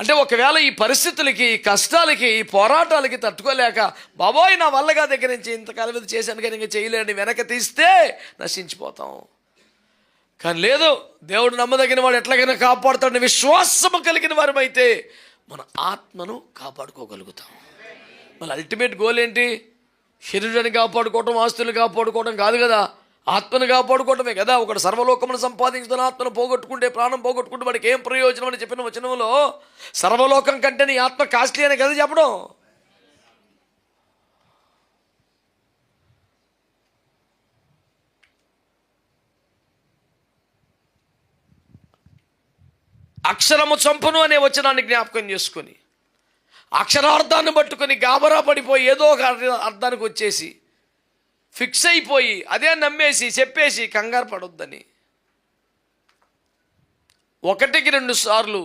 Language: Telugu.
అంటే ఒకవేళ ఈ పరిస్థితులకి ఈ కష్టాలకి ఈ పోరాటాలకి తట్టుకోలేక బాబోయ్ నా వల్లగా దగ్గర నుంచి ఇంతకాలం ఇది చేశాను కానీ ఇంకా చేయలేని వెనక తీస్తే నశించిపోతాం. కానీ లేదు దేవుడు నమ్మదగిన వాడు ఎట్లాగైనా కాపాడుతాడని విశ్వాసము కలిగిన వారమైతే మన ఆత్మను కాపాడుకోగలుగుతాం. మళ్ళీ అల్టిమేట్ గోల్ ఏంటి? శరీరాన్ని కాపాడుకోవటం ఆస్తులు కాపాడుకోవడం కాదు కదా. ఆత్మను కాపాడుకోవటమే కదా. ఒకడు సర్వలోకమును సంపాదించుకుని ఆత్మను పోగొట్టుకుంటే ప్రాణం పోగొట్టుకుంటే వాడికి ఏం ప్రయోజనం అని చెప్పిన వచనంలో సర్వలోకం కంటే నీ ఆత్మ కాస్ట్లీ అని కదా చెప్పడం. అక్షరము చంపును అనే వచనాన్ని జ్ఞాపకం చేసుకొని అక్షరార్థాన్ని పట్టుకొని గాబరా పడిపోయి ఏదో ఒక అర్థ- అర్థానికి వచ్చేసి ఫిక్స్ అయిపోయి అదే నమ్మేసి చెప్పేసి కంగారు పడొద్దని. ఒకటికి రెండు సార్లు